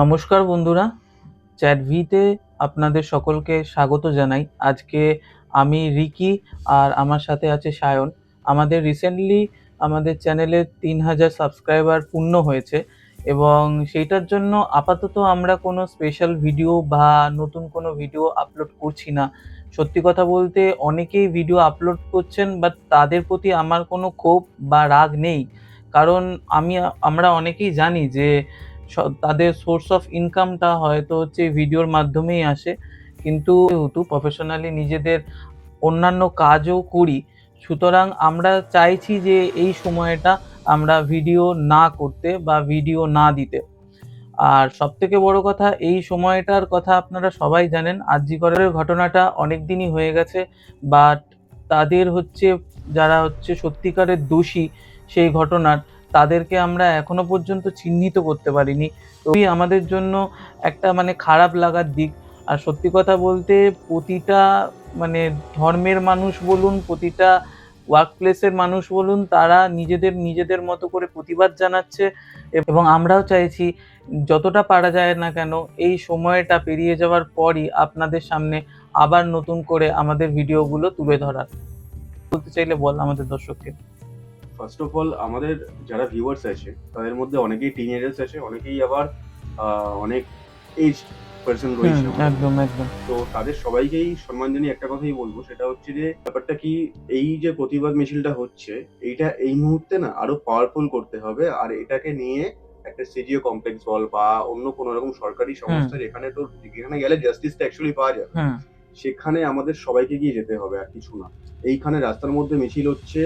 নমস্কার বন্ধুরা, চ্যাট ভিতে আপনাদের সকলকে স্বাগত জানাই। আজকে আমি রিকি আর আমার সাথে আছে সায়ন। আমাদের রিসেন্টলি আমাদের চ্যানেলে তিন হাজার সাবস্ক্রাইবার পূর্ণ হয়েছে এবং সেইটার জন্য আপাতত আমরা কোনো স্পেশাল ভিডিও বা নতুন কোনো ভিডিও আপলোড করছি না। সত্যি কথা বলতে অনেকেই ভিডিও আপলোড করছেন বাট তাদের প্রতি আমার কোনো ক্ষোভ বা রাগ নেই। কারণ আমি, আমরা অনেকেই জানি যে তাদের সোর্স অফ ইনকামটা হয়তো হচ্ছে ভিডিওর মাধ্যমেই আসে। কিন্তু যেহেতু প্রফেশনালি নিজেদের অন্যান্য কাজও করি, সুতরাং আমরা চাইছি যে এই সময়টা আমরা ভিডিও না করতে বা ভিডিও না দিতে। আর সব থেকে বড় কথা, এই সময়টার কথা আপনারা সবাই জানেন, আরজিকরের ঘটনাটা অনেক দিনই হয়ে গেছে বাট তাদের হচ্ছে, যারা হচ্ছে সত্যিকারের দোষী সেই ঘটনার তাদেরকে আমরা এখনও পর্যন্ত চিহ্নিত করতে পারিনি। তো আমাদের জন্য একটা মানে খারাপ লাগার দিক। আর সত্যি কথা বলতে প্রতিটা মানে ধর্মের মানুষ বলুন, প্রতিটা ওয়ার্ক প্লেসের মানুষ বলুন, তারা নিজেদের নিজেদের মতো করে প্রতিবাদ জানাচ্ছে। এবং আমরাও চাইছি যতটা পারা যায় না কেন, এই সময়টা পেরিয়ে যাওয়ার পরই আপনাদের সামনে আবার নতুন করে আমাদের ভিডিওগুলো তুলে ধরার। বলতে চাইলে বল আমাদের দর্শককে। ফার্স্ট অফ অল আমাদের যারা ভিউয়ার্স আছে তাদের মধ্যে অনেকেই টিনেজার্স আছে অনেকেই আবার অনেক এজ পার্সন রয়েছে একদম একদম। তো তাদের সবাইকেই সম্মান জানিয়ে একটা কথাই বলব সেটা হচ্ছে যে ব্যাপারটা কি এই যে প্রতিবাদ মিছিলটা হচ্ছে এইটা এই মুহূর্তে না আরও পাওয়ারফুল করতে হবে আর এটাকে নিয়ে একটা সিজিও কমপ্লেক্স বল বা অন্য কোনো রকম সরকারি সংস্থা যেখানে তো যেখানে গেলে জাস্টিসটা অ্যাকচুয়ালি পাওয়া যাবে। সেখানে আমাদের সবাইকে গিয়ে যেতে হবে আর কিছু না। এইখানে রাস্তার মধ্যে মিছিল হচ্ছে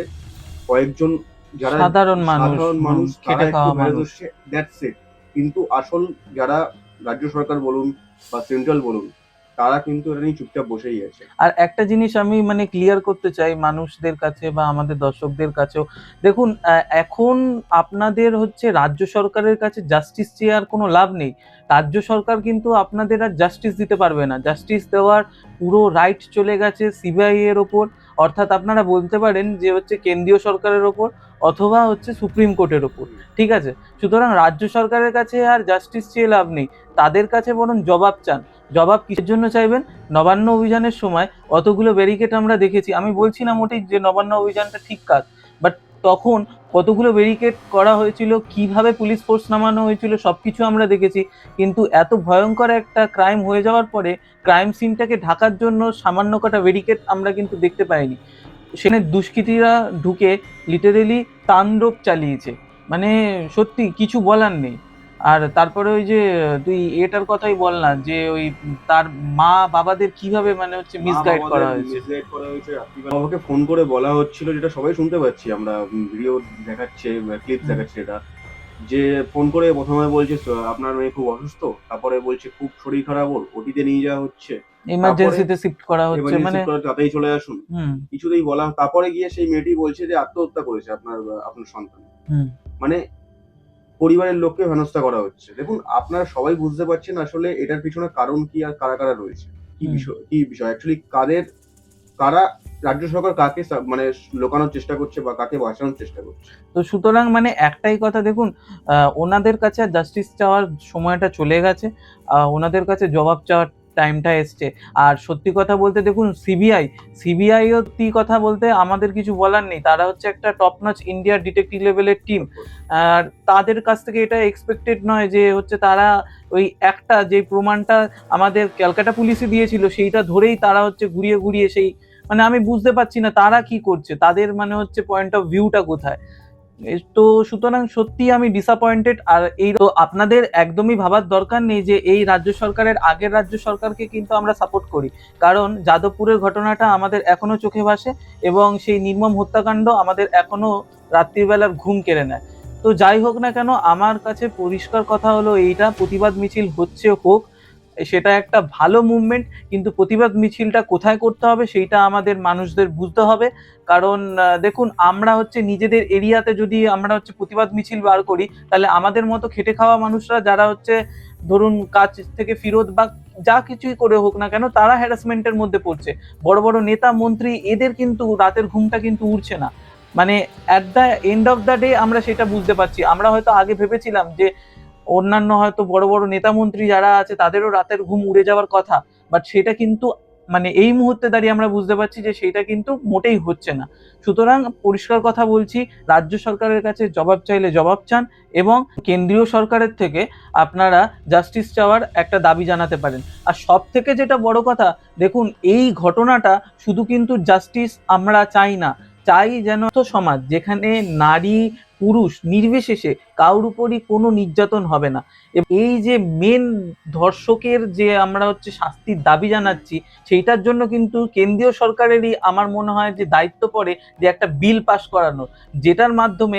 কয়েকজন যারা সাধারণ মানুষ সাধারণ মানুষ তারা একটু খাওয়া মানুষ। যাচ্ছে দ্যাটস ইট কিন্তু আসল যারা রাজ্য সরকার বলুন বা সেন্ট্রাল বলুন তারা কিন্তু এটা নিয়ে চুপচাপ বসেই আছে। আর একটা জিনিস আমি মানে ক্লিয়ার করতে চাই মানুষদের কাছে বা আমাদের দর্শকদের কাছেও। দেখুন এখন আপনাদের হচ্ছে রাজ্য সরকারের কাছে জাস্টিস চেয়ে আর কোনো লাভ নেই। রাজ্য সরকার কিন্তু আপনাদের আর জাস্টিস দিতে পারবে না। জাস্টিস দেওয়ার পুরো রাইট চলে গেছে সিবিআই এর ওপর। অর্থাৎ আপনারা বলতে পারেন যে হচ্ছে কেন্দ্রীয় সরকারের ওপর অথবা হচ্ছে সুপ্রিম কোর্টের ওপর, ঠিক আছে? সুতরাং রাজ্য সরকারের কাছে আর জাস্টিস চেয়ে লাভ নেই। তাদের কাছে বরং জবাব চান। জবাব কিসের জন্য চাইবেন? নবান্ন অভিযানের সময় অতগুলো ব্যারিকেড আমরা দেখেছি। আমি বলছি না মোটেই যে নবান্ন অভিযানটা ঠিক কাজ বাট তখন কতগুলো ব্যারিকেড করা হয়েছিল, কীভাবে পুলিশ ফোর্স নামানো হয়েছিল সব কিছু আমরা দেখেছি। কিন্তু এত ভয়ঙ্কর একটা ক্রাইম হয়ে যাওয়ার পরে ক্রাইম সিনটাকে ঢাকার জন্য সামান্য কটা ব্যারিকেড আমরা কিন্তু দেখতে পাইনি। সেখানে দুষ্কৃতীরা ঢুকে লিটারেলি তাণ্ডব চালিয়েছে। মানে সত্যি কিছু বলার নেই। আর তারপরে ওই যে তুই এটার কথাই বল না যে ওই তার মা বাবাদের কীভাবে মানে হচ্ছে মিসগাইড করা হয়েছে? মিসগাইড করা হয়েছে। আমাকে ফোন করে বলা হচ্ছিল যেটা সবাই শুনতে পাচ্ছি। আমরা ভিডিও দেখাচ্ছে ক্লিপ দেখাচ্ছে এটা। যে ফোন করে প্রথমে বলছে আপনার মেয়ে খুব অসুস্থ? তারপরে বলছে খুব শরীর খারাপ ওর ওটিতে নিয়ে যাওয়া হচ্ছে। ইমার্জেন্সিতে শিফট করা হচ্ছে মানে তাড়াতাড়ি চলে আসুন। কিছুতেই বলা তারপরে গিয়ে সেই মেয়েটি বলছে যে আত্মহত্যা করেছে আপনার আপনার সন্তান। মানে পরিবারের লোককে হেনস্থা করা হচ্ছে। দেখুন আপনারা সবাই বুঝতে পারছেন আসলে এটার পিছনে কারণ কি আর কারা কারা রয়েছে। কি। বিষয় কি বিষয়? অ্যাকচুয়ালি কাদের কারা রাজ্য সরকার কাকে মানে লোকানোর চেষ্টা করছে বা কাকে বাঁচানোর চেষ্টা করছে? তো সুতরাং মানে একটাই কথা দেখুন ওনাদের কাছে জাস্টিস চাওয়ার সময়টা চলে গেছে। ওনাদের কাছে জবাব চাওয়ার টাইমটা এসছে। আর সত্যি কথা বলতে দেখুন সিবিআই সিবিআই সত্যি কথা বলতে আমাদের কিছু বলার নেই। তারা হচ্ছে একটা টপ নচ ইন্ডিয়ার ডিটেকটিভ লেভেলের টিম আর তাদের কাছ থেকে এটা এক্সপেক্টেড নয় যে হচ্ছে তারা ওই একটা যে প্রমাণটা আমাদের ক্যালকাটা পুলিশে দিয়েছিল, সেইটা ধরেই তারা হচ্ছে ঘুরিয়ে ঘুরিয়ে সেই মানে আমি বুঝতে পারছি না তারা কি করছে। তাদের মানে হচ্ছে পয়েন্ট অফ ভিউটা কোথায়? তো সুতরাং সত্যি আমি ডিসঅ্যাপয়েন্টেড আর এই তো আপনাদের একদমই ভাবার দরকার নেই যে এই রাজ্য সরকারের আগের রাজ্য সরকারকে কিন্তু আমরা সাপোর্ট করি। কারণ যাদবপুরের ঘটনাটা আমাদের এখনও চোখে ভাসে এবং সেই নির্মম হত্যাকাণ্ড আমাদের এখনও রাত্রিবেলার ঘুম কেড়ে নেয়। তো যাই হোক না কেন, আমার কাছে পরিষ্কার কথা হলো, এইটা প্রতিবাদ মিছিল হচ্ছে হোক সেটা একটা ভালো মুভমেন্ট কিন্তু প্রতিবাদ মিছিলটা কোথায় করতে হবে সেইটা আমাদের মানুষদের বুঝতে হবে। কারণ দেখুন, আমরা হচ্ছে নিজেদের এরিয়াতে যদি আমরা হচ্ছে প্রতিবাদ মিছিল বার করি, তাহলে আমাদের মতো খেটে খাওয়া মানুষরা যারা হচ্ছে, ধরুন, কাজ থেকে ফিরত বা যা কিছুই করে হোক না কেন, তারা হ্যারাসমেন্টের মধ্যে পড়ছে। বড় বড় নেতা, মন্ত্রী, এদের কিন্তু রাতের ঘুমটা কিন্তু উঠছে না। মানে at the end of the day আমরা সেটা বুঝতে পারছি। আমরা হয়তো আগে ভেবেছিলাম যে অন্যান্য হয়তো বড় বড় নেতা মন্ত্রী যারা আছে, তাদেরও রাতের ঘুম উড়ে যাওয়ার কথা। বাট সেটা কিন্তু মানে এই মুহূর্তে দাঁড়িয়ে আমরা বুঝতে পারছি যে সেটা কিন্তু মোটেই হচ্ছে না। সুতরাং পরিষ্কার কথা বলছি, রাজ্য সরকারের কাছে জবাব চাইলে জবাব চান এবং কেন্দ্রীয় সরকারের থেকে আপনারা জাস্টিস চাওয়ার একটা দাবি জানাতে পারেন। আর সব থেকে যেটা বড় কথা, দেখুন, এই ঘটনাটা শুধু কিন্তু জাস্টিস আমরা চাই না। চাই যেন তো সমাজ, যেখানে নারী পুরুষ নির্বিশেষে কারোর উপরই কোনো নির্যাতন হবে না। এই যে মেন ধর্ষকের যে আমরা হচ্ছে শাস্তির দাবি জানাচ্ছি, সেইটার জন্য কিন্তু কেন্দ্রীয় সরকারেরই আমার মনে হয় যে দায়িত্ব পড়ে যে একটা বিল পাশ করানোর। যেটার মাধ্যমে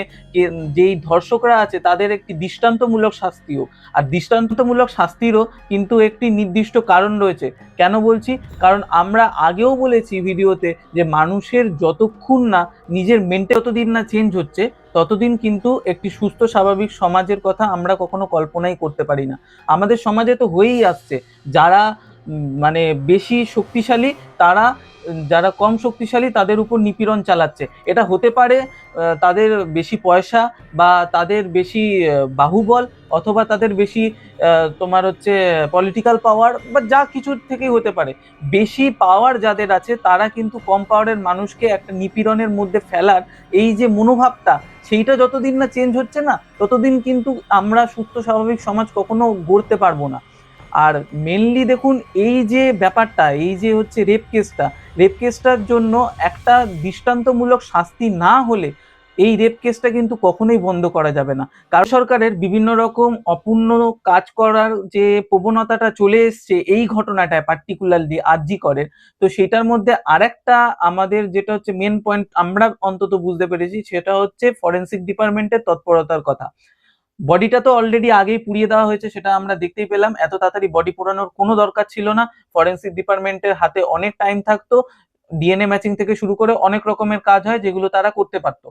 যেই ধর্ষকরা আছে তাদের একটি দৃষ্টান্তমূলক শাস্তিও। আর দৃষ্টান্তমূলক শাস্তিরও কিন্তু একটি নির্দিষ্ট কারণ রয়েছে। কেন বলছি? কারণ আমরা আগেও বলেছি ভিডিওতে যে মানুষের যতক্ষণ না নিজের মেন্টে যতদিন না চেঞ্জ হচ্ছে ততদিন কিন্তু একটি সুস্থ, স্বাভাবিক সমাজের কথা আমরা কখনো কল্পনাই করতে পারি না। আমাদের সমাজে তো হয়েই আসছে। যারা মানে বেশি শক্তিশালী, তারা, যারা কম শক্তিশালী তাদের উপর নিপীড়ন চালাচ্ছে। এটা হতে পারে তাদের বেশি পয়সা বা তাদের বেশি বাহুবল অথবা তাদের বেশি তোমার হচ্ছে পলিটিক্যাল পাওয়ার বা যা কিছুর থেকেই হতে পারে। বেশি পাওয়ার যাদের আছে, তারা কিন্তু কম পাওয়ারের মানুষকে একটা নিপীড়নের মধ্যে ফেলার এই যে মনোভাবটা, সেইটা যতদিন না চেঞ্জ হচ্ছে না, ততদিন কিন্তু আমরা সুস্থ, স্বাভাবিক সমাজ কখনো গড়তে পারব না। আর মেনলি দেখুন এই যে ব্যাপারটা, এই যে হচ্ছে রেপ কেসটা রেপ কেসটার জন্য একটা দৃষ্টান্তমূলক শাস্তি না হলে এই রেপ কেসটা কিন্তু কখনোই বন্ধ করা যাবে না। কারণ সরকারের বিভিন্ন রকম অপূর্ণ কাজ করার যে প্রবণতাটা চলে এসছে এই ঘটনাটায় পার্টিকুলারলি আরজি করে, তো সেটার মধ্যে আরেকটা আমাদের যেটা হচ্ছে মেন পয়েন্ট আমরা অন্তত বুঝতে পেরেছি, সেটা হচ্ছে ফরেন্সিক ডিপার্টমেন্টের তৎপরতার কথা। বডিটা তো অলরেডি আগেই পুড়িয়ে দেওয়া হয়েছে, সেটা আমরা দেখতেই পেলাম। এত তাড়াতাড়ি বডি পোড়ানোর কোনো দরকার ছিল না। ফরেন্সিক ডিপার্টমেন্টের হাতে অনেক টাইম থাকতো। ডিএনএ ম্যাচিং থেকে শুরু করে অনেক রকমের কাজ হয় যেগুলো তারা করতে পারতো।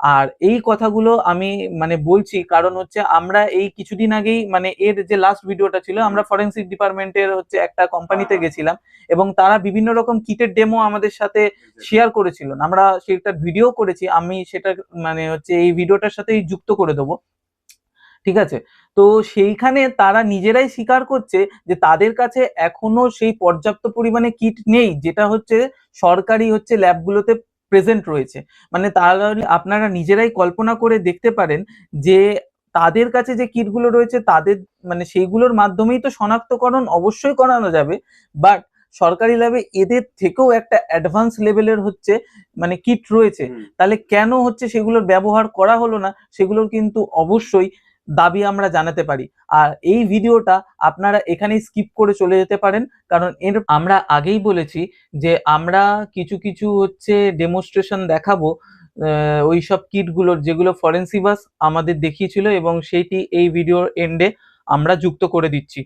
আর এই কথাগুলো আমি মানে বলছি কারণ হচ্ছে আমরা এই কিছুদিন আগেই মানে এর যে লাস্ট ভিডিওটা ছিল, আমরা ফরেন্সিক ডিপার্টমেন্টের হচ্ছে একটা কোম্পানিতে গেছিলাম এবং তারা বিভিন্ন রকম কিটের ডেমো আমাদের সাথে শেয়ার করেছিল। আমরা সেটার ভিডিও করেছি। আমি সেটা মানে হচ্ছে এই ভিডিওটার সাথেই যুক্ত করে দেবো। ঠিক আছে? তো সেইখানে তারা নিজেরাই স্বীকার করছে যে তাদের কাছে এখনও সেই পর্যাপ্ত পরিমাণে কিট নেই যেটা হচ্ছে সরকারি হচ্ছে ল্যাবগুলোতে প্রেজেন্ট রয়েছে। মানে তারা আপনারা নিজেরাই কল্পনা করে দেখতে পারেন যে তাদের কাছে যে কিটগুলো রয়েছে তাদের মানে সেইগুলোর মাধ্যমেই তো শনাক্তকরণ অবশ্যই করানো যাবে বাট সরকারি ল্যাবে এদের থেকেও একটা অ্যাডভান্স লেভেলের হচ্ছে মানে কিট রয়েছে। তাহলে কেন হচ্ছে সেগুলোর ব্যবহার করা হলো না? সেগুলোর কিন্তু অবশ্যই দাবি আমরা জানাতে পারি। আর এই ভিডিওটা আপনারা এখানেই স্কিপ করে চলে যেতে পারেন কারণ এর আমরা আগেই বলেছি যে আমরা কিছু কিছু হচ্ছে ডেমোস্ট্রেশন দেখাবো ওই সব কিটগুলোর যেগুলো ফরেন্সিবাস আমাদের দেখিয়েছিল এবং সেইটি এই ভিডিওর এন্ডে আমরা যুক্ত করে দিচ্ছি।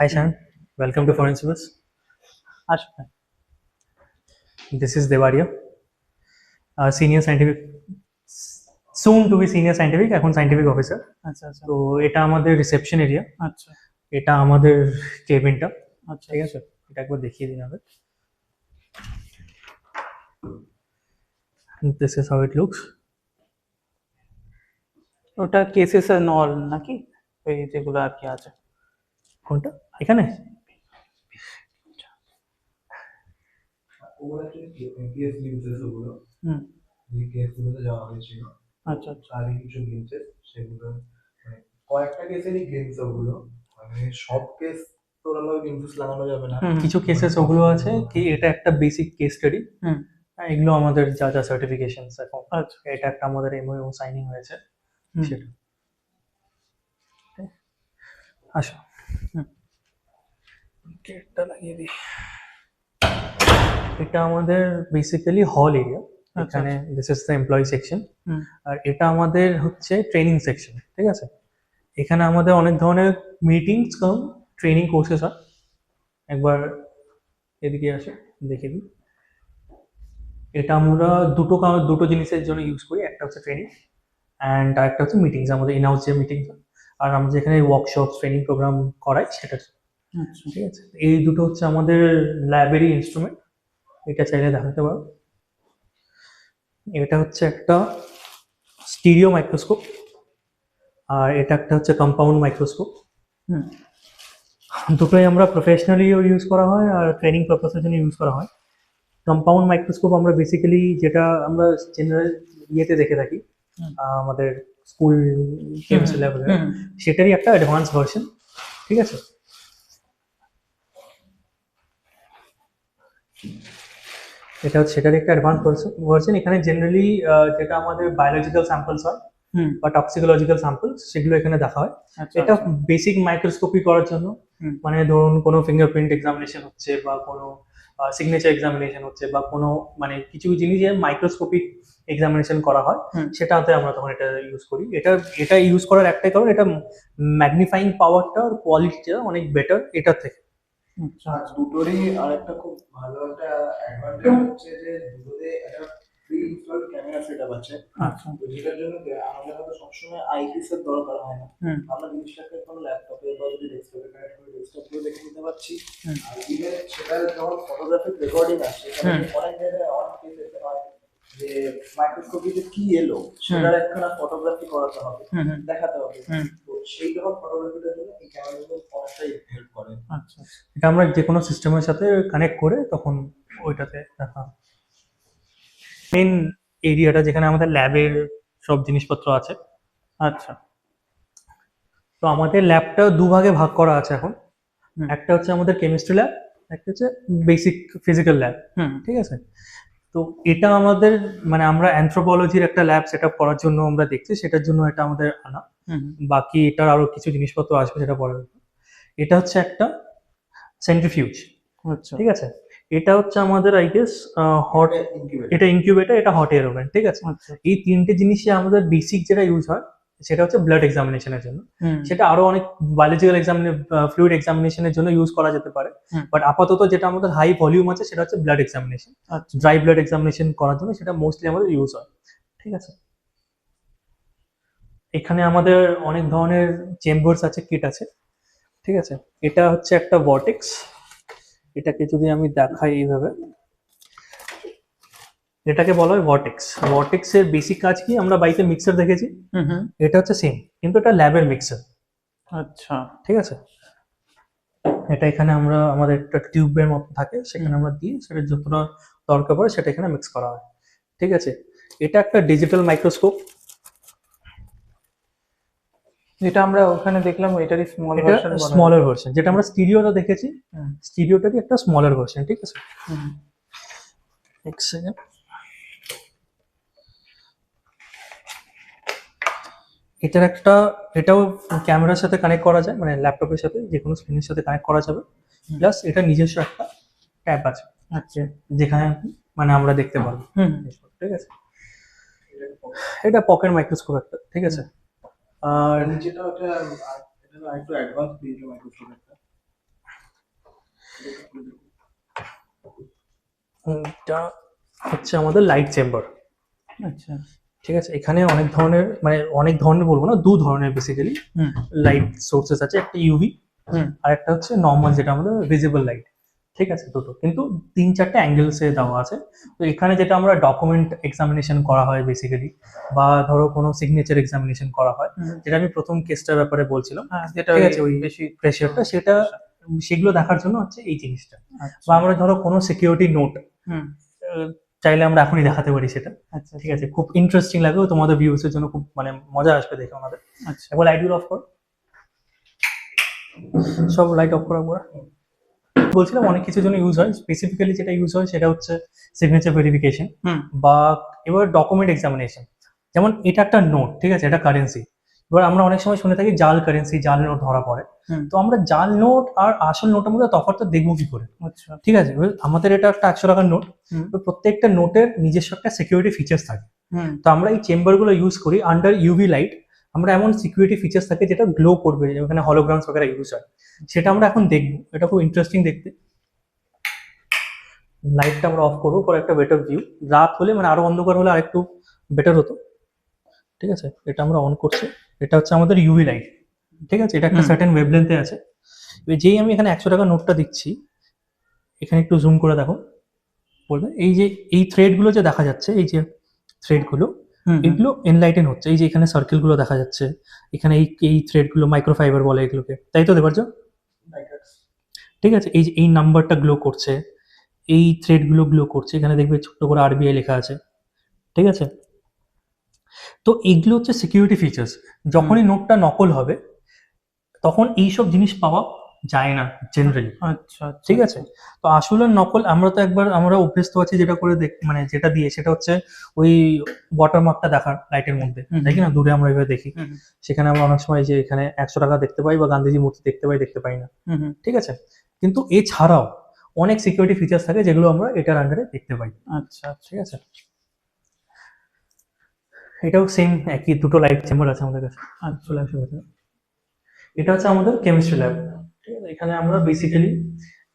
Hi Shan, welcome to Forensibus. আসবে This is Devaria, senior scientific, soon to be senior scientific, এখন scientific officer. আচ্ছা আচ্ছা। তো এটা আমাদের রিসেপশন এরিয়া আচ্ছা। এটা আমাদের কেবিনটা আচ্ছা। ঠিক আছে? এটা একবার দেখিয়ে দিন হবে this is how it looks ওটা কেসেস এন্ড অল নাকি? ওই যেগুলো আর কি আছে। কোনটা? এখানে? ওগুলো অ্যাকচুয়ালি এমপিএস ওগুলো? হুম। যে কেসগুলোতে যাওয়া হয়েছিল। আচ্ছা আচ্ছা। কিছু গেমসেস সেগুলো মানে কয়েকটা কেসেরই গেমস ওগুলো। মানে সব কেস তো ওরকম গেমসেস লাগানো যাবে না। কিছু কেসেস ওগুলো আছে কি এটা একটা বেসিক কেস স্টাডি হুম। এগুলো আমাদের যা যা সার্টিফিকেশন এখন। আচ্ছা। এটা একটা আমাদের এমও সাইনিং হয়েছে। সেটা। আসো। গেটটা লাগিয়ে দিই। এটা আমাদের বেসিক্যালি হল এরিয়া এখানে this is the employee section আর এটা আমাদের হচ্ছে ট্রেনিং সেকশন ঠিক আছে? এখানে আমাদের অনেক ধরনের মিটিংস কাম ট্রেনিং কোর্সেস হয়। একবার এদিকে আসে দেখে দিই। এটা আমরা দুটো দুটো জিনিসের জন্য ইউজ করি একটা হচ্ছে ট্রেনিং অ্যান্ড আরেকটা হচ্ছে মিটিংস আমাদের ইনহাউস যে মিটিংস আর আমরা যেখানে ওয়ার্কশপ ট্রেনিং প্রোগ্রাম করাই সেটা আচ্ছা। ঠিক আছে? এই দুটো হচ্ছে আমাদের লাইব্রেরি ইনস্ট্রুমেন্ট এটা চাইলে দেখাতে পারো। এটা হচ্ছে একটা স্টিরিও মাইক্রোস্কোপ আর এটা একটা হচ্ছে কম্পাউন্ড মাইক্রোস্কোপ। হুম। দুটোই আমরা প্রফেশনালিও ইউজ করা হয় আর ট্রেনিং পারপাসের জন্য ইউজ করা হয়। কম্পাউন্ড মাইক্রোস্কোপ আমরা বেসিক্যালি যেটা আমরা জেনারেল ইয়েতে দেখে থাকি আমাদের স্কুল কেমিস্ট্রি ল্যাবে সেটারই একটা অ্যাডভান্স ভার্সন ঠিক আছে? এটা হচ্ছে সেটারই একটা অ্যাডভান্স ভার্সন এখানে জেনারেলি যেটা আমাদের বায়োলজিক্যাল স্যাম্পলস হয় বা টক্সিকোলজিক্যাল স্যাম্পলস সেগুলো এখানে দেখা হয়। আচ্ছা এটা বেসিক মাইক্রোস্কোপি করার জন্য। মানে ধরুন কোনো ফিঙ্গারপ্রিন্ট এক্সামিনেশন হচ্ছে বা কোনো সিগনেচার এক্সামিনেশন হচ্ছে বা কোনো মানে কিছু জিনিস যে মাইক্রোস্কোপিক এক্সামিনেশন করা হয়। সেটাতে আমরা তখন এটা ইউজ করি। এটা এটা ইউজ করার একটাই কারণ এটা ম্যাগনিফাইং পাওয়ারটা আর কোয়ালিটিটা অনেক বেটার এটার থেকে। আচ্ছা দুটোরই আরেকটা খুব ভালো একটা অ্যাডভান্টেজ হচ্ছে যে দুটোতে একটা প্রি ইনস্টল ক্যামেরা সেটআপ আছে। আচ্ছা। তো যেটার জন্য আমাদের হয়তো সবসময় আইপিএস এর দরকার হয় না। আমরা জিনিসটাকে কোনো ল্যাপটপে বা যদি ডেস্কটপে কানেক্ট করে ডেস্কটপেও দেখে নিতে পারছি। আর ইভেন সেটার যখন ফটোগ্রাফিক রেকর্ডিং অনেক জায়গায় অনেক কেসে হয় যে কি এলো সেটার একখানা ফটোগ্রাফি করাতে হবে দেখাতে হবে। সেই রকম ফটোগ্রাফিটার জন্য এই ক্যামেরাগুলো অনেকটাই হেল্প করে। আচ্ছা। এটা আমরা যে কোনো সিস্টেমের সাথে কানেক্ট করে তখন ওইটাতে দেখা মেন এরিয়াটা যেখানে আমাদের ল্যাবের সব জিনিসপত্র আছে। আচ্ছা। তো আমাদের ল্যাবটা দুভাগে ভাগ করা আছে এখন। একটা হচ্ছে আমাদের কেমিস্ট্রি ল্যাব একটা হচ্ছে বেসিক ফিজিক্যাল ল্যাব হুম। ঠিক আছে? তো এটা আমাদের মানে আমরা অ্যানথ্রোপোলজির একটা ল্যাব সেট করার জন্য আমরা দেখছি সেটার জন্য এটা আমাদের আনা। বাকি এটার আরও কিছু জিনিসপত্র আসবে সেটা পরে এটা হচ্ছে একটা সেন্ট্রিফিউজ আচ্ছা। ঠিক আছে? এটা হচ্ছে আমাদের আই গেস হট এটা ইনকিউবেটর এটা হট এয়ার ওভেন ঠিক আছে? আচ্ছা। এই তিনটে জিনিসই আমাদের বেসিক যেটা ইউজ হয় সেটা হচ্ছে ব্লাড এক্সামিনেশনের জন্য। সেটা আরও অনেক বায়োলজিক্যাল এক্সামিনে ফ্লুইড এক্সামিনেশনের জন্য ইউজ করা যেতে পারে। বাট আপাতত যেটা আমাদের হাই ভলিউম আছে সেটা হচ্ছে ব্লাড এক্সামিনেশন আচ্ছা। ড্রাই ব্লাড এক্সামিনেশন করার জন্য সেটা মোস্টলি আমাদের ইউজ হয় ঠিক আছে? এখানে আমাদের অনেক ধরনের চেম্বার্স আছে কিট আছে। ঠিক আছে? এটা হচ্ছে একটা ভর্টেক্স এটাকে যদি আমি দেখাই এইভাবে। এটাকে বলা হয় ভর্টেক্স ভর্টেক্স এর বেসিক কাজ কি? আমরা বাড়িতে মিক্সার দেখেছি। হুম হুম। এটা হচ্ছে সেম কিন্তু এটা ল্যাবের মিক্সার আচ্ছা। ঠিক আছে? এটা এখানে আমরা আমাদের একটা টিউবের মতো থাকে সেখানে আমরা দিই সেটা যতটা দরকার পড়ে সেটা এখানে মিক্স করা হয়। ঠিক আছে? এটা একটা ডিজিটাল মাইক্রোস্কোপ যেটা আমরা ওখানে দেখলাম এটারই স্মল ভার্সন স্মলার ভার্সন যেটা আমরা স্টিরিওটা দেখেছি। স্টিরিওটারই একটা স্মলার ভার্সন ঠিক আছে? হুম। এক সেকেন্ড এটার একটা এটাও ক্যামেরার সাথে কানেক্ট করা যায় মানে ল্যাপটপের সাথে যে কোনো স্ক্রিনের সাথে কানেক্ট করা যাবে। প্লাস এটা নিজস্ব একটা ট্যাব আছে আচ্ছা। যেখানে মানে আমরা দেখতে পারব। ঠিক আছে? এটা পকেট মাইক্রোস্কোপ একটা ঠিক আছে? আর এটা একটু অ্যাডভান্স একটা। এটা হচ্ছে আমাদের লাইট চেম্বার আচ্ছা। ঠিক আছে এখানে অনেক ধরনের মানে অনেক ধরনের বলব না দু ধরনের বেসিক্যালি হুম। লাইট সোর্সেস আছে একটা ইউভি হুম। আর একটা হচ্ছে নর্মাল যেটা আমাদের ভিজিবল লাইট ঠিক আছে দুটো। কিন্তু তিন চারটে অ্যাঙ্গেলসে দেওয়া আছে। তো এখানে যেটা আমরা ডকুমেন্ট এক্সামিনেশন করা হয় বেসিক্যালি বা ধরো কোনো সিগনেচার এক্সামিনেশন করা হয় যেটা আমি প্রথম কেসটার ব্যাপারে বলছিলাম। হ্যাঁ যেটা ওই বেশি প্রেশারটা সেটা সেগুলো দেখার জন্য হচ্ছে এই জিনিসটা। আচ্ছা। বা আমরা ধরো কোনো সিকিউরিটি নোট হুম। চাইলে আমরা এখনই দেখাতে পারি সেটা। আচ্ছা ঠিক আছে খুব ইন্টারেস্টিং লাগবে তোমাদের ভিউসের জন্য খুব মানে মজা আসবে দেখে আমাদের। আচ্ছা। একবার লাইটগুলো অফ করো। সব লাইট অফ করা একবার বলছিলাম অনেক কিছুর জন্য ইউজ হয়। স্পেসিফিক্যালি যেটা ইউজ হয় সেটা হচ্ছে সিগনেচার ভেরিফিকেশন বা এবার ডকুমেন্ট এক্সামিনেশন যেমন এটা একটা নোট ঠিক আছে? এটা কারেন্সি এবার আমরা অনেক সময় শুনে থাকি জাল কারেন্সি জাল নোট ধরা পড়ে। তো আমরা জাল নোট আর আসল নোটের মধ্যে তফাৎটা দেখব কি করে? আচ্ছা। ঠিক আছে? আমাদের এটা একটা একশো টাকার নোট প্রত্যেকটা নোটের নিজস্ব একটা সিকিউরিটি ফিচার্স থাকে। তো আমরা এই চেম্বারগুলো ইউজ করি আন্ডার ইউভি লাইট আমরা এমন সিকিউরিটি ফিচার্স থাকে যেটা গ্লো করবে যেখানে হলোগ্রামস ওখানে ইউজ হয়। সেটা আমরা এখন দেখব। এটা খুব ইন্টারেস্টিং দেখতে। লাইটটা আমরা অফ করব পরে একটা বেটার ভিউ রাত হলে মানে আরও অন্ধকার হলে আরেকটু বেটার হতো। ঠিক আছে? এটা আমরা অন করছি। এটা হচ্ছে আমাদের ইউভি লাইট ঠিক আছে? এটা একটা সার্টেন ওয়েবলেন্থে আছে। যেই আমি এখানে একশো টাকা নোটটা দিচ্ছি এখানে একটু জুম করে দেখো। বলবে এই যে এই থ্রেডগুলো যে দেখা যাচ্ছে এই যে থ্রেডগুলো এগুলো এনলাইটেন হচ্ছে। এই যে এখানে সার্কেলগুলো দেখা যাচ্ছে এখানে এই এই থ্রেডগুলো মাইক্রোফাইবার বলে এগুলোকে। তাই তো দেবার্য? ঠিক আছে এই যে এই নাম্বারটা গ্লো করছে এই থ্রেডগুলো গ্লো করছে এখানে দেখবে ছোট্ট করে আরবিআই লেখা আছে। ঠিক আছে? তো এগুলো হচ্ছে সিকিউরিটি ফিচার্স যখনই নোটটা নকল হবে তখন এইসব জিনিস পাওয়া যায় না জেনারেলি আচ্ছা আচ্ছা ঠিক আছে? তো আসলে নকল আমরা তো একবার আমরা অভ্যস্ত আছি যেটা করে দেখ মানে যেটা দিয়ে সেটা হচ্ছে ওই ওয়াটারমার্কটা দেখার লাইটের মধ্যে। তাই না? দূরে আমরা এভাবে দেখি। সেখানে আমরা অনেক সময় যে এখানে একশো টাকা দেখতে পাই বা গান্ধীজি মূর্তি দেখতে পাই দেখতে পাই না। ঠিক আছে? কিন্তু এছাড়াও অনেক সিকিউরিটি ফিচার্স থাকে যেগুলো আমরা এটার আন্ডারে দেখতে পাই। আচ্ছা আচ্ছা। ঠিক আছে? এটাও সেম একই দুটো লাইট চেম্বার আছে আমাদের কাছে। এটা হচ্ছে আমাদের কেমিস্ট্রি ল্যাব ঠিক আছে এখানে আমরা বেসিক্যালি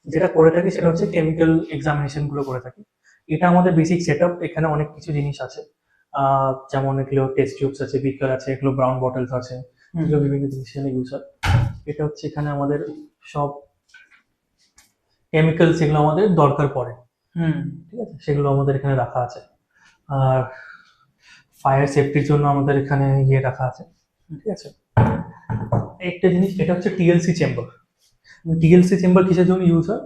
যেটা করে থাকি সেটা হচ্ছে কেমিক্যাল এক্সামিনেশনগুলো করে থাকি। এটা আমাদের বেসিক সেট এখানে অনেক কিছু জিনিস আছে। যেমন এগুলো টেস্ট টিউবস আছে বিকার আছে এগুলো ব্রাউন বটলস আছে এগুলো বিভিন্ন জিনিস এখানে ইউজ হয়। এটা হচ্ছে এখানে আমাদের সব কেমিক্যালস যেগুলো আমাদের দরকার পড়ে। হুম। ঠিক আছে? সেগুলো আমাদের এখানে রাখা আছে। আর ফায়ার সেফটির জন্য আমাদের এখানে ইয়ে রাখা আছে। ঠিক আছে? একটা জিনিস এটা হচ্ছে টিএলসি চেম্বার টিএলসি চেম্বার কিসের জন্য ইউজ হয়?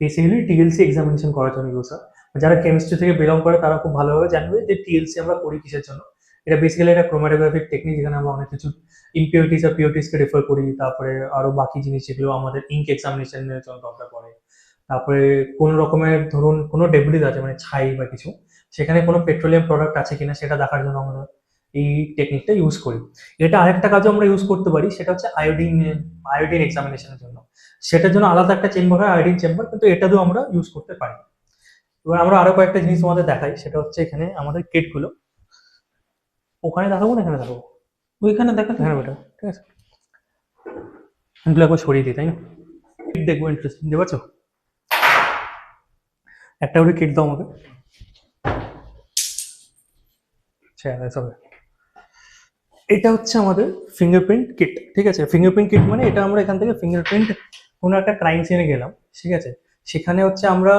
বেসিক্যালি টিএলসি এক্সামিনেশন করার জন্য ইউজ হয়। যারা কেমিস্ট্রি থেকে বিলং করে তারা খুব ভালোভাবে জানবে যে টিএলসি আমরা করি কিসের জন্য। এটা বেসিক্যালি একটা ক্রোমাটোগ্রাফিক টেকনিক যেখানে আমরা অনেক কিছু ইম্পিউরিটিস আর পিউরিটিসকে রেফার করি, তারপরে আরও বাকি জিনিস যেগুলো আমাদের ইঙ্ক এক্সামিনেশনের জন্য দরকার পড়ে। তারপরে কোন রকমের ধরুন কোনো ডেবলিজ আছে মানে ছাই বা কিছু, সেখানে কোনো পেট্রোলিয়াম প্রোডাক্ট আছে কিনা সেটা দেখার জন্য আমরা এই টেকনিকটা ইউজ করি। এটা আরেকটা কাজও আমরা ইউজ করতে পারি, সেটা হচ্ছে আয়োডিন আয়োডিন এক্সামিনেশনের জন্য। সেটার জন্য আলাদা একটা চেম্বার হয় আয়োডিন চেম্বার কিন্তু এটা এটাতেও আমরা ইউজ করতে পারি। এবার আমরা আরও কয়েকটা জিনিস তোমাদের দেখাই সেটা হচ্ছে এখানে আমাদের কিটগুলো ওখানে দেখাবো না এখানে দেখাবো? ওইখানে দেখা হ্যাঁ বেটা ঠিক আছে? এগুলো একবার সরিয়ে দিই তাই না? কিট দেখব ইন্টারেস্টিং দেখতে পাচ্ছ একটা করে কিট দাও আমাকে। আচ্ছা এটা হচ্ছে আমাদের ফিঙ্গারপ্রিন্ট কিট ঠিক আছে? ফিঙ্গারপ্রিন্ট কিট মানে এটা আমরা এখান থেকে ফিঙ্গারপ্রিন্ট কোনো একটা ক্রাইম সিনে গেলাম ঠিক আছে? সেখানে হচ্ছে আমরা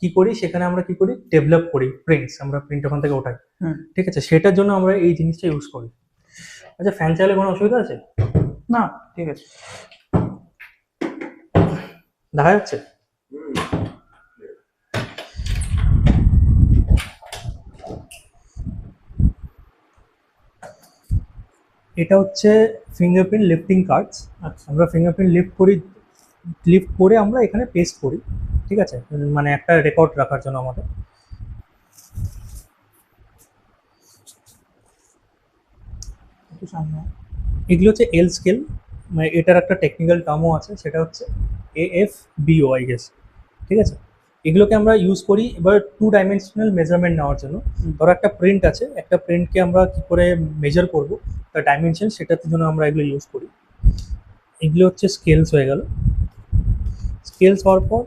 কি করি? সেখানে আমরা কি করি? ডেভেলপ করি প্রিন্টস আমরা প্রিন্ট ওখান থেকে ওঠাই। ঠিক আছে? সেটার জন্য আমরা এই জিনিসটা ইউজ করি। আচ্ছা ফ্যান চাইলে কোনো অসুবিধা আছে? না ঠিক আছে। দেখা যাচ্ছে? এটা হচ্ছে ফিঙ্গারপ্রিন্ট লিফটিং কার্ডস আচ্ছা আমরা ফিঙ্গারপ্রিন্ট লিফট করি লিফট করে আমরা এখানে পেস্ট করি ঠিক আছে? মানে একটা রেকর্ড রাখার জন্য আমাদের। এগুলো হচ্ছে এল স্কেল মানে এটার একটা টেকনিক্যাল টার্মও আছে সেটা হচ্ছে এ এফ বিও আই গেস ঠিক আছে? এগুলোকে আমরা ইউজ করি এবার টু ডাইমেনশনাল মেজারমেন্ট নেওয়ার জন্য। ধরো একটা প্রিন্ট আছে একটা প্রিন্টকে আমরা কি করে মেজার করব? তার ডাইমেনশন সেটার জন্য আমরা এগুলো ইউজ করি। এগুলো হচ্ছে স্কেলস হয়ে গেল। স্কেলস হওয়ার পর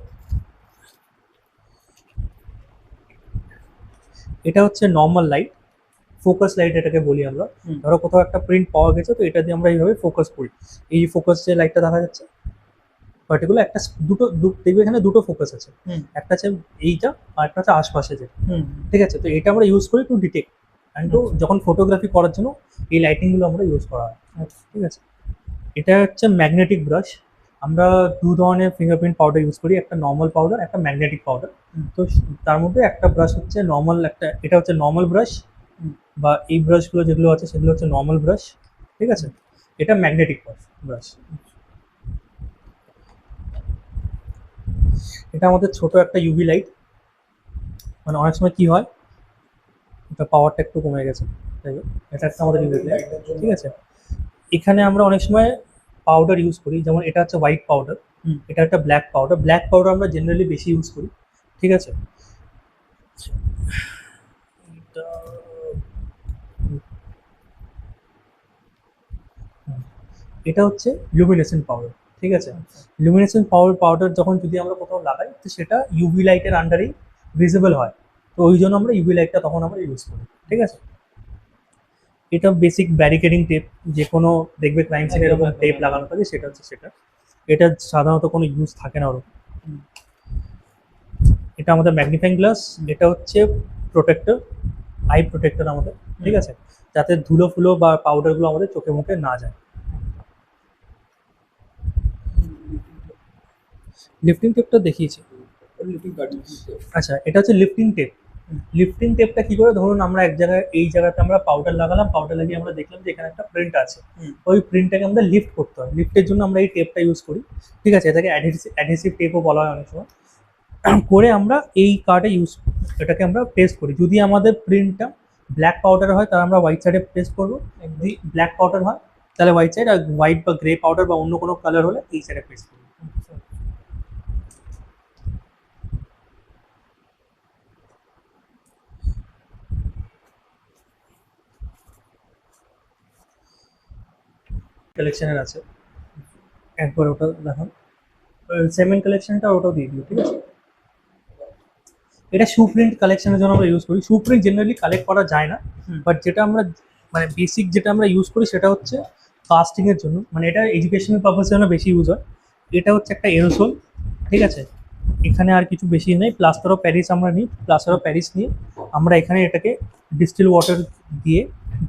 এটা হচ্ছে নর্মাল লাইট ফোকাস লাইট এটাকে বলি আমরা। ধরো কোথাও একটা প্রিন্ট পাওয়া গেছে তো এটা দিয়ে আমরা এইভাবে ফোকাস করি। এই ফোকাস যে লাইটটা দেখা যাচ্ছে পার্টিকুলার একটা দুটো দেখবে এখানে দুটো ফোকাস আছে। একটা আছে এইটা আর একটা আছে আশপাশে যে। ঠিক আছে? তো এটা আমরা ইউজ করি টু ডিটেক্ট অ্যান্ড টু যখন ফটোগ্রাফি করার জন্য এই লাইটিংগুলো আমরা ইউজ করা হয়। ঠিক আছে? এটা হচ্ছে ম্যাগনেটিক ব্রাশ আমরা দু ধরনের ফিঙ্গারপ্রিন্ট পাউডার ইউজ করি একটা নর্মাল পাউডার একটা ম্যাগনেটিক পাউডার তো তার মধ্যে একটা ব্রাশ হচ্ছে নর্মাল একটা এটা হচ্ছে নর্মাল ব্রাশ বা এই ব্রাশগুলো যেগুলো আছে সেগুলো হচ্ছে নর্মাল ব্রাশ ঠিক আছে? এটা ম্যাগনেটিক ব্রাশ এটা আমাদের ছোট একটা ইউভি লাইট মানে অনেক সময় কি হয় এটা পাওয়ারটা একটু কমে গেছে। হোক, এটা একটা আমাদের ইউভি লাইট ঠিক আছে? এখানে আমরা অনেক সময় পাউডার ইউজ করি। যেমন এটা হচ্ছে হোয়াইট পাউডার। এটা একটা ব্ল্যাক পাউডার ব্ল্যাক পাউডার আমরা জেনারেলি বেশি ইউজ করি ঠিক আছে? এটা- হচ্ছে লুমিনেশন পাউডার ঠিক আছে? লুমিনেসেন্ট পাওয়ার পাউডার যখন যদি আমরা কোথাও লাগাই তো সেটা ইউভি লাইটের আন্ডারেই ভিজিবল হয়। তো ওই জন্য আমরা ইউভি লাইটটা তখন আমরা ইউজ করি ঠিক আছে? এটা বেসিক ব্যারিকেডিং টেপ যে কোনো দেখবে ক্রাইম সিনে এরকম টেপ লাগানো থাকে সেটা হচ্ছে সেটা। এটা সাধারণত কোনো ইউজ থাকে না ওরকম। এটা আমাদের ম্যাগনিফাইং গ্লাস এটা হচ্ছে প্রোটেক্টর আই প্রোটেক্টর আমাদের ঠিক আছে? যাতে ধুলো ফুলো বা পাউডারগুলো আমাদের চোখে মুখে না যায়। লিফটিং টেপটা দেখিয়েছি। আচ্ছা এটা হচ্ছে লিফটিং টেপ লিফটিং টেপটা কি করে? ধরুন আমরা এক জায়গায় এই জায়গাতে আমরা পাউডার লাগালাম পাউডার লাগিয়ে আমরা দেখলাম যে এখানে একটা প্রিন্ট আছে। ওই প্রিন্টটাকে আমাদের লিফট করতে হয়। লিফটের জন্য আমরা এই টেপটা ইউজ করি। ঠিক আছে? এটাকে অ্যাডহেসিভ টেপও বলা হয় অনেক সময়। করে আমরা এই কার্ডে ইউজ এটাকে আমরা টেস্ট করি। যদি আমাদের প্রিন্টটা ব্ল্যাক পাউডার হয় তাহলে আমরা হোয়াইট সাইডে টেস্ট করব। যদি ব্ল্যাক পাউডার হয় তাহলে হোয়াইট সাইড আর হোয়াইট বা গ্রে পাউডার বা অন্য কোনো কালার হলে এই সাইডে পেস্ট করব। কালেকশনের আছে। একবার ওটা দেখান। সেমেন্ট কালেকশনটা ওটাও দিয়ে দিও ঠিক আছে? এটা শু প্রিন্ট কালেকশনের জন্য আমরা ইউজ করি। শু প্রিন্ট জেনারেলি কালেক্ট করা যায় না বাট যেটা আমরা মানে বেসিক যেটা আমরা ইউজ করি সেটা হচ্ছে কাস্টিং এর জন্য। মানে এটা এডুকেশনাল পারপাসের জন্য বেশি ইউজ হয়। এটা হচ্ছে একটা এরোসোল ঠিক আছে? এখানে আর কিছু বেশি নেই। প্লাস্টার অফ প্যারিস আমরা নিই প্লাস্টার অফ প্যারিস নিয়ে আমরা এখানে এটাকে ডিস্টিল ওয়াটার দিয়ে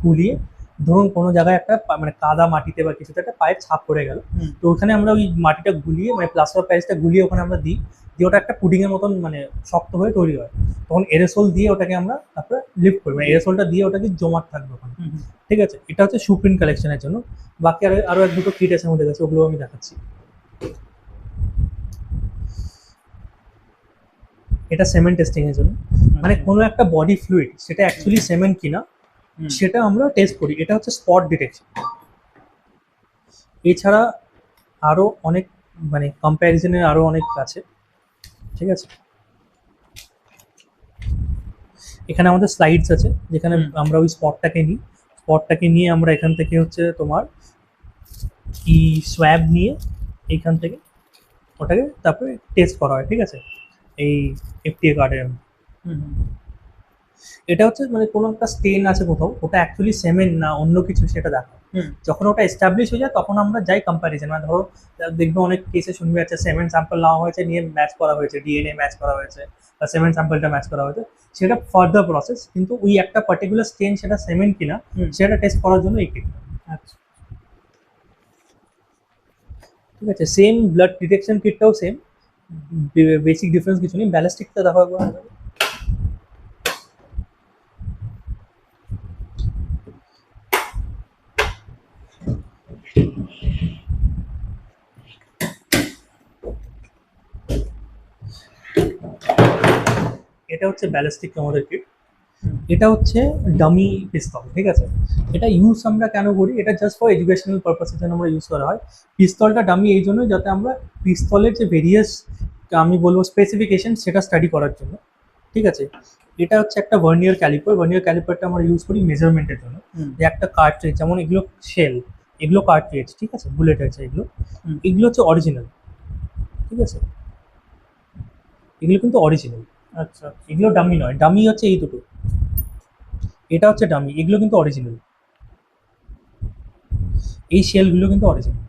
গুলিয়ে ধরুন কোনো জায়গায় একটা মানে কাদা মাটিতে বা কিছুতে একটা পায়ের ছাপ পড়ে গেল। তো ওখানে আমরা ওই মাটিটা গুলিয়ে মানে প্লাস্টার অফ প্যারিসটা গুলিয়ে ওখানে আমরা দিই দিয়ে ওটা একটা পুডিং এর মতন মানে শক্ত হয়ে তৈরি হয়। তখন এরেসোল দিয়ে ওটাকে আমরা তারপরে লিফট করি মানে এরেসোলটা দিয়ে ওটাকে জমাট থাকবে ওখানে। ঠিক আছে? এটা হচ্ছে সুপ্রিন কালেকশনের জন্য। বাকি আরও আরও এক দুটো কিট আছে আমাদের কাছে ওগুলো আমি দেখাচ্ছি। এটা সেমেন্ট টেস্টিং এর জন্য। মানে কোনো একটা বডি ফ্লুইড সেটা অ্যাকচুয়ালি সেমেন্ট কিনা। সেটা আমরা টেস্ট করি। এটা হচ্ছে স্পট ডিটেকশন এছাড়া আরও অনেক মানে কম্প্যারিজনের আরও অনেক আছে। ঠিক আছে? এখানে আমাদের স্লাইডস আছে যেখানে আমরা ওই স্পটটাকে নিই। স্পটটাকে নিয়ে আমরা এখান থেকে হচ্ছে তোমার কি সোয়াব নিয়ে এইখান থেকে ওটাকে তারপরে টেস্ট করা হয়। ঠিক আছে? এই এফটিএ কার্ডের এটা হচ্ছে মানে কোনো একটা স্টেন আছে কোথাও ওটা অ্যাকচুয়ালি সেমেন্ট না অন্য কিছু সেটা দেখা। যখন ওটা এস্টাবলিশ হয়ে যায় তখন আমরা যাই কম্প্যারিজন মানে ধরো দেখবে অনেক কেসে শুনবে আছে সেমেন্ট স্যাম্পল নেওয়া হয়েছে নিয়ে ম্যাচ করা হয়েছে ডিএনএ ম্যাচ করা হয়েছে বা সেমেন্ট স্যাম্পলটা ম্যাচ করা হয়েছে। সেটা ফার্দার প্রসেস কিন্তু ওই একটা পার্টিকুলার স্টেন সেটা সেমেন্ট কিনা। সেটা টেস্ট করার জন্য এই আচ্ছা। ঠিক আছে সেম ব্লাড ডিটেকশন কিটটাও সেম বেসিক ডিফারেন্স কিছু নেই ব্যালিস্টিকটা দেখো এটা হচ্ছে ব্যালিস্টিক আমাদের কিট এটা হচ্ছে ডামি পিস্তল ঠিক আছে? এটা ইউজ আমরা কেন করি? এটা জাস্ট ফর এডুকেশনাল পারপাসের জন্য আমরা ইউজ করা হয়। পিস্তলটা ডামি এই জন্য যাতে আমরা পিস্তলের যে ভেরিয়াস আমি বলব স্পেসিফিকেশন সেটা স্টাডি করার জন্য। ঠিক আছে? এটা হচ্ছে একটা ভার্নিয়ার ক্যালিপার ভার্নিয়ার ক্যালিপারটা আমরা ইউজ করি মেজারমেন্টের জন্য। যে একটা কার্ট্রিজ যেমন এগুলো শেল এগুলো কার্ট্রিজ ঠিক আছে? বুলেট আছে এগুলো। এগুলো হচ্ছে অরিজিনাল ঠিক আছে? এগুলো কিন্তু অরিজিনাল আচ্ছা এগুলো ডামি নয়। ডামি হচ্ছে এই দুটো। এটা হচ্ছে ডামি এগুলো কিন্তু অরিজিনাল এই শেলগুলো কিন্তু অরিজিনাল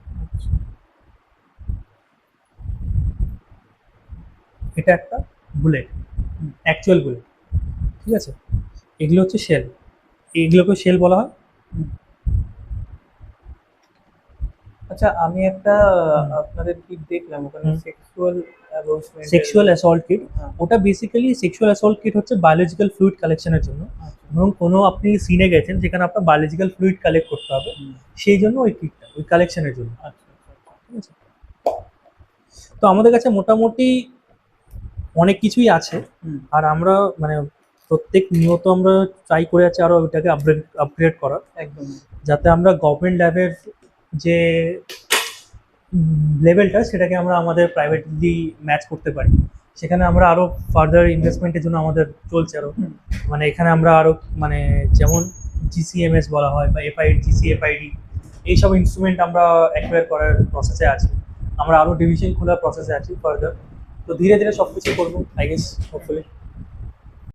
এটা একটা বুলেট অ্যাকচুয়াল বুলেট ঠিক আছে? এগুলো হচ্ছে শেল এগুলোকে শেল বলা হয়। আচ্ছা আমি একটা আপনাদের কি দেখলাম? ওখানে। Sexual sexual assault kit. ওটা বেসিক্যালি সেক্সুয়াল অ্যাসল্ট কিট হচ্ছে বায়োলজিক্যাল ফ্লুইড কালেকশনের জন্য। ধরুন কোনো আপনি সিনে গেছেন যেখানে আপনার বায়োলজিক্যাল ফ্লুইড কালেক্ট করতে হবে সেই জন্য ওই কিটটা ওই কালেকশনের জন্য। আচ্ছা ঠিক আছে? তো আমাদের কাছে মোটামুটি অনেক কিছুই আছে। আর আমরা মানে প্রত্যেক নিয়ত আমরা ট্রাই করে আছি আরও ওইটাকে আপগ্রেড আপগ্রেড করার। একদম। যাতে আমরা গভর্নমেন্ট ল্যাবের যে লেভেলটা সেটাকে আমরা আমাদের প্রাইভেটলি ম্যাচ করতে পারি। সেখানে আমরা আরও ফার্দার ইনভেস্টমেন্টের জন্য আমাদের চলছে আরও মানে এখানে আমরা আরও মানে যেমন জিসিএমএস বলা হয় বা এফআই জিসি এফআইডি এইসব ইনস্ট্রুমেন্ট আমরা অ্যাকোয়ার করার প্রসেসে আছি। আমরা আরও ডিভিশন খোলার প্রসেসে আছি ফার্দার তো ধীরে ধীরে সব কিছু করব আই গেস হোপফুলি